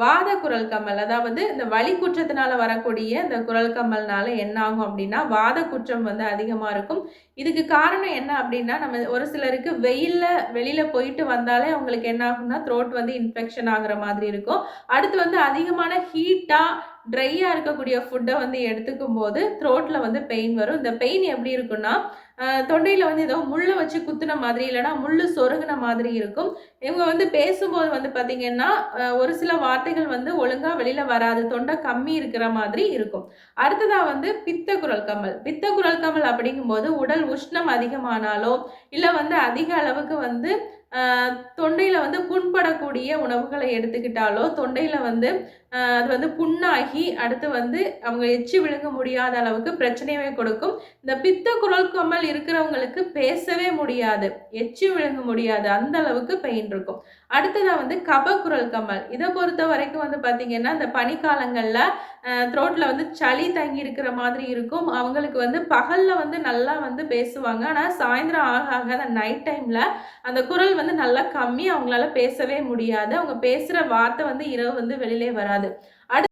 வாத குரல் கம்மல் அதாவது இந்த வலி குற்றத்தினால வரக்கூடிய இந்த குரல் கம்மல்னால என்ன ஆகும் அப்படின்னா வாத குற்றம் வந்து அதிகமாக இருக்கும். இதுக்கு காரணம் என்ன அப்படின்னா நம்ம ஒரு சிலருக்கு வெயிலில் வெளியில் போயிட்டு வந்தாலே அவங்களுக்கு என்ன ஆகும்னா த்ரோட் வந்து இன்ஃபெக்ஷன் ஆகுற மாதிரி இருக்கும். அடுத்து வந்து அதிகமான ஹீட்டாக ட்ரையாக இருக்கக்கூடிய ஃபுட்டை வந்து எடுத்துக்கும் போது த்ரோட்டில் வந்து பெயின் வரும். இந்த பெயின் எப்படி இருக்குன்னா தொண்டையில் வந்து ஏதோ முள்ளை வச்சு குத்துன மாதிரி இல்லைனா முள் சொருகின மாதிரி இருக்கும். இவங்க வந்து பேசும்போது வந்து பார்த்திங்கன்னா ஒரு சில வார்த்தைகள் வந்து ஒழுங்காக வெளியில் வராது. தொண்டை கம்மி இருக்கிற மாதிரி இருக்கும். அடுத்ததாக வந்து பித்த குரல் கமல் பித்த குரல் கமல் அப்படிங்கும்போது உடல் உஷ்ணம் அதிகமானாலோ இல்லை வந்து அதிக அளவுக்கு வந்து தொண்டையில் வந்து புண்படக்கூடிய உணவுகளை எடுத்துக்கிட்டாலோ தொண்டையில் வந்து அது வந்து புண்ணாகி அடுத்து வந்து அவங்க எச்சு விழுங்க முடியாத அளவுக்கு பிரச்சனையே கொடுக்கும். இந்த பித்த குரல் கம்மல் இருக்கிறவங்களுக்கு பேசவே முடியாது. எச்சு விழுங்க முடியாது. அந்த அளவுக்கு பெயின் இருக்கும். அடுத்ததாக வந்து கப குரல் கம்மல். இதை பொறுத்த வரைக்கும் வந்து பார்த்திங்கன்னா இந்த பனிக்காலங்களில் த்ரோட்டில் வந்து சளி தங்கி இருக்கிற மாதிரி இருக்கும். அவங்களுக்கு வந்து பகலில் வந்து நல்லா வந்து பேசுவாங்க. ஆனால் சாயந்தரம் ஆக ஆக அந்த நைட் டைமில் அந்த குரல் வந்து நல்லா கம்மி. அவங்களால பேசவே முடியாது. அவங்க பேசுகிற வார்த்தை வந்து இரவு வந்து வெளியிலே வராது. அடுத்து